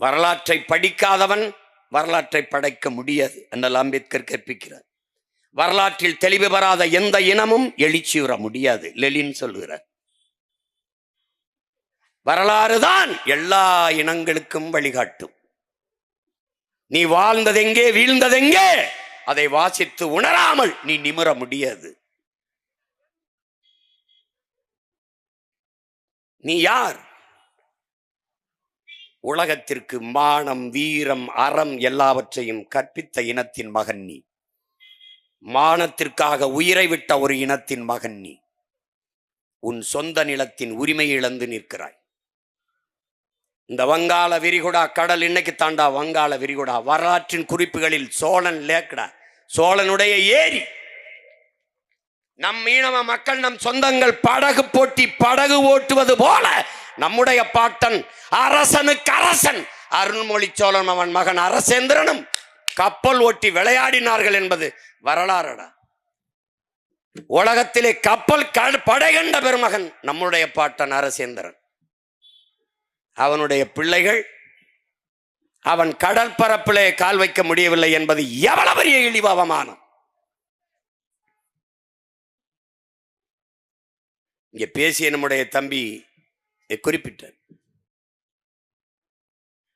வரலாற்றை படிக்காதவன் வரலாற்றை படைக்க முடியாது என்றால் அம்பேத்கர் கற்பிக்கிறார். வரலாற்றில் தெளிவு பெறாத எந்த இனமும் எழுச்சியுற முடியாது லெலின் சொல்கிறார். வரலாறு தான் எல்லா இனங்களுக்கும் வழிகாட்டும். நீ வாழ்ந்ததெங்கே வீழ்ந்ததெங்கே அதை வாசித்து உணராமல் நீ நிமிர முடியாது. நீ யார்? உலகத்திற்கு மானம் வீரம் அறம் எல்லாவற்றையும் கற்பித்த இனத்தின் மகன் நீ. மானத்திற்காக உயிரை விட்ட ஒரு இனத்தின் மகன் நீ. உன் சொந்த நிலத்தின் உரிமை இழந்து நிற்கிறாய். இந்த வங்காள விரிகுடா கடல் இன்னைக்கு தாண்டா வங்காள விரிகுடா. வரலாற்றின் குறிப்புகளில் சோழன் லேக்கடா. சோழனுடைய ஏரி. நம் மீனவ மக்கள் நம் சொந்தங்கள் படகு போட்டி படகு ஓட்டுவது போல நம்முடைய பாட்டன் அரசனுக்கு அரசன். அருண்மொழி சோழன் அவன் மகன் அரசேந்திரனும் கப்பல் ஓட்டி விளையாடினார்கள் என்பது வரலாறுடா. உலகத்திலே கப்பல் படைகண்ட பெருமகன் நம்முடைய பாட்டன் அரசேந்திரன். அவனுடைய பிள்ளைகள் அவன் கடற்பரப்பிலே கால் வைக்க முடியவில்லை என்பது எவ்வளவு பெரிய இழிவு அவமானம். இங்கே பேசிய நம்முடைய தம்பி குறிப்பிட்டார்